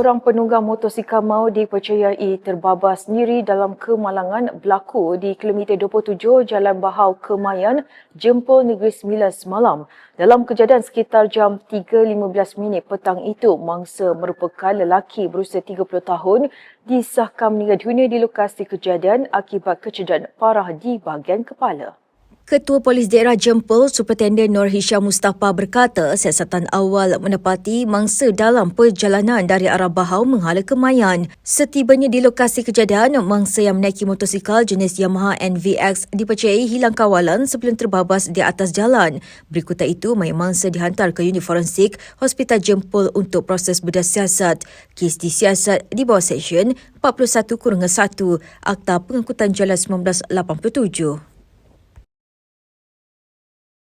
Seorang penunggang motosikal maut dipercayai terbabas sendiri dalam kemalangan berlaku di kilometer 27 Jalan Bahau Kemayan, Jempol Negeri Sembilan semalam. Dalam kejadian sekitar jam 3.15 minit petang itu, mangsa merupakan lelaki berusia 30 tahun disahkan meninggal dunia di lokasi kejadian akibat kecederaan parah di bahagian kepala. Ketua Polis Daerah Jempol, Superintendent Nur Hisham Mustafa berkata siasatan awal menepati mangsa dalam perjalanan dari arah Bahau menghala ke Mayan. Setibanya di lokasi kejadian, mangsa yang menaiki motosikal jenis Yamaha NVX dipercayai hilang kawalan sebelum terbabas di atas jalan. Berikutan itu, mayat mangsa dihantar ke unit forensik Hospital Jempol untuk proses bedah siasat. Kes disiasat di bawah Seksyen 41-1 Akta Pengangkutan Jalan 1987.